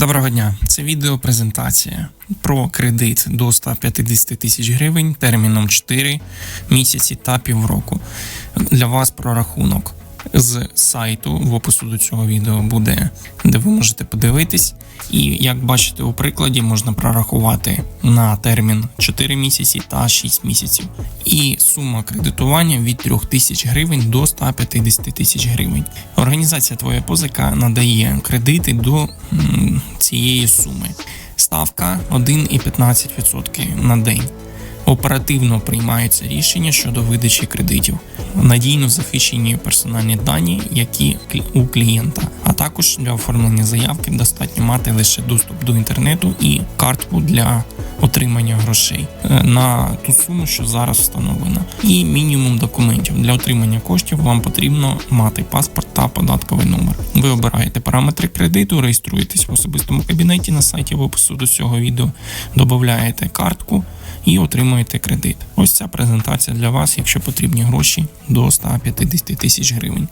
Доброго дня. Це відео презентація про кредит до 150 тисяч гривень терміном 4 місяці та півроку. Для вас прорахунок з сайту в опису до цього відео буде, де ви можете подивитись. І як бачите у прикладі, можна прорахувати на термін 4 місяці та 6 місяців. І сума кредитування від 3 тисяч гривень до 150 тисяч гривень. Організація Твоя позика надає кредити до цієї суми. Ставка 1,15% на день. Оперативно приймаються рішення щодо видачі кредитів, надійно захищені персональні дані, які у клієнта. А також для оформлення заявки достатньо мати лише доступ до інтернету і картку для отримання грошей е, на ту суму, що зараз встановлена. І мінімум документів для отримання коштів вам потрібно мати паспорт та податковий номер. Ви обираєте параметри кредиту, реєструєтесь в особистому кабінеті на сайті в опису до цього відео, додаєте картку і отримуєте кредит. Ось ця презентація для вас, якщо потрібні гроші до 150 тисяч гривень.